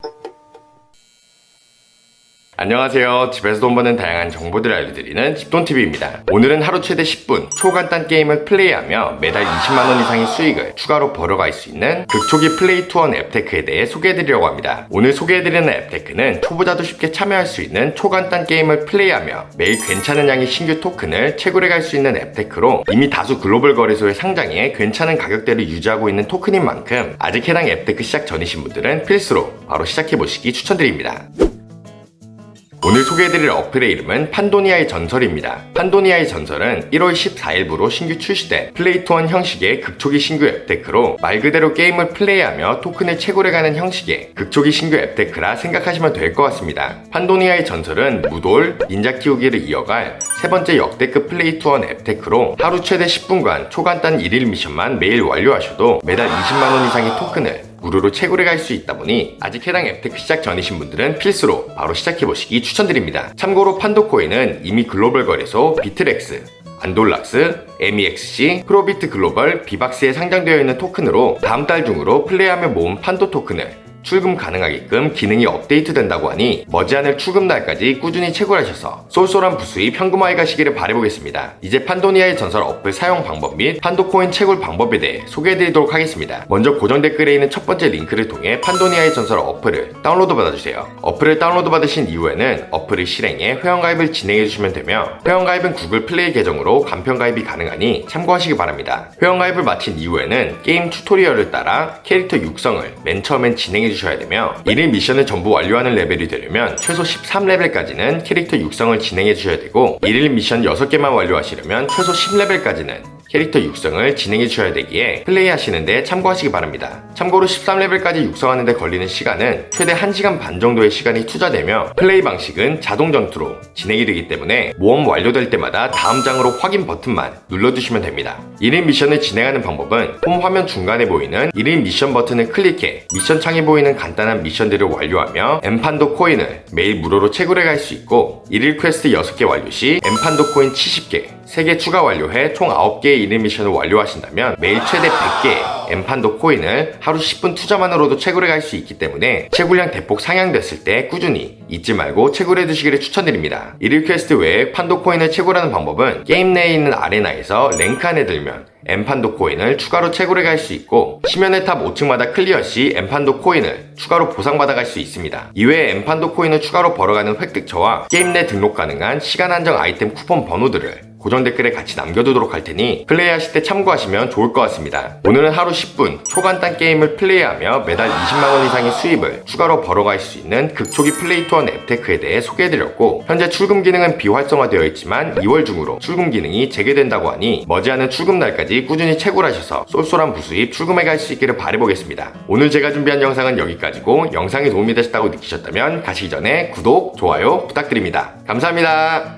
Thank you. 안녕하세요. 집에서 돈 버는 다양한 정보들을 알려드리는 집돈TV입니다. 오늘은 하루 최대 10분 초간단 게임을 플레이하며 매달 20만원 이상의 수익을 추가로 벌어갈 수 있는 극초기 플레이 투원 앱테크에 대해 소개해드리려고 합니다. 오늘 소개해드리는 앱테크는 초보자도 쉽게 참여할 수 있는 초간단 게임을 플레이하며 매일 괜찮은 양의 신규 토큰을 채굴해갈 수 있는 앱테크로 이미 다수 글로벌 거래소에 상장해 괜찮은 가격대를 유지하고 있는 토큰인 만큼 아직 해당 앱테크 시작 전이신 분들은 필수로 바로 시작해보시기 추천드립니다. 오늘 소개해드릴 어플의 이름은 판도니아의 전설입니다. 판도니아의 전설은 1월 14일부로 신규 출시된 플레이투원 형식의 극초기 신규 앱테크로 말 그대로 게임을 플레이하며 토큰을 채굴해가는 형식의 극초기 신규 앱테크라 생각하시면 될 것 같습니다. 판도니아의 전설은 무돌, 닌자 키우기를 이어갈 세 번째 역대급 플레이투원 앱테크로 하루 최대 10분간 초간단 1일 미션만 매일 완료하셔도 매달 20만원 이상의 토큰을 무료로 채굴해 갈 수 있다 보니 아직 해당 앱테크 시작 전이신 분들은 필수로 바로 시작해 보시기 추천드립니다. 참고로 판도코인은 이미 글로벌 거래소 비트렉스, 안돌락스, MEXC, 프로비트 글로벌, 비박스에 상장되어 있는 토큰으로 다음 달 중으로 플레이하며 모은 판도 토큰을 출금 가능하게끔 기능이 업데이트 된다고 하니 머지않을 출금 날까지 꾸준히 채굴하셔서 쏠쏠한 부수입 현금화해 가시기를 바라보겠습니다. 이제 판도니아의 전설 어플 사용 방법 및 판도코인 채굴 방법에 대해 소개해드리도록 하겠습니다. 먼저 고정 댓글에 있는 첫 번째 링크를 통해 판도니아의 전설 어플을 다운로드 받아주세요. 어플을 다운로드 받으신 이후에는 어플을 실행해 회원가입을 진행해주시면 되며 회원가입은 구글 플레이 계정으로 간편가입이 가능하니 참고하시기 바랍니다. 회원가입을 마친 이후에는 게임 튜토리얼을 따라 캐릭터 육성을 맨 처음엔 진행해 주 셔야 되며 1일 미션을 전부 완료하는 레벨이 되려면 최소 13레벨까지는 캐릭터 육성을 진행해 주셔야 되고 1일 미션 6개만 완료하시려면 최소 10레벨까지는 캐릭터 육성을 진행해 주셔야 되기에 플레이 하시는데 참고하시기 바랍니다. 참고로 13레벨까지 육성하는데 걸리는 시간은 최대 1시간 반 정도의 시간이 투자되며 플레이 방식은 자동 전투로 진행이 되기 때문에 모험 완료될 때마다 다음 장으로 확인 버튼만 눌러주시면 됩니다. 1인 미션을 진행하는 방법은 홈 화면 중간에 보이는 1인 미션 버튼을 클릭해 미션 창에 보이는 간단한 미션들을 완료하며 엠판도 코인을 매일 무료로 채굴해 갈 수 있고 1일 퀘스트 6개 완료 시 엠판도 코인 70개 3개 추가 완료해 총 9개의 1인 미션을 완료하신다면 매일 최대 100개의 엠판도 코인을 하루 10분 투자만으로도 채굴해 갈 수 있기 때문에 채굴량 대폭 상향됐을 때 꾸준히 잊지 말고 채굴해 두시기를 추천드립니다. 1일 퀘스트 외에 판도 코인을 채굴하는 방법은 게임 내에 있는 아레나에서 랭크 안에 들면 엠판도 코인을 추가로 채굴해 갈 수 있고 심연의 탑 5층마다 클리어 시 엠판도 코인을 추가로 보상받아 갈 수 있습니다. 이외에 엠판도 코인을 추가로 벌어가는 획득처와 게임 내 등록 가능한 시간 한정 아이템 쿠폰 번호들을 고정 댓글에 같이 남겨두도록 할 테니 플레이하실 때 참고하시면 좋을 것 같습니다. 오늘은 하루 10분 초간단 게임을 플레이하며 매달 20만원 이상의 수입을 추가로 벌어갈 수 있는 극초기 플레이 투원 앱테크에 대해 소개해드렸고 현재 출금 기능은 비활성화되어 있지만 2월 중으로 출금 기능이 재개된다고 하니 머지않은 출금 날까지 꾸준히 채굴하셔서 쏠쏠한 부수입 출금해 갈 수 있기를 바라보겠습니다. 오늘 제가 준비한 영상은 여기까지고 영상이 도움이 되셨다고 느끼셨다면 가시기 전에 구독, 좋아요 부탁드립니다. 감사합니다.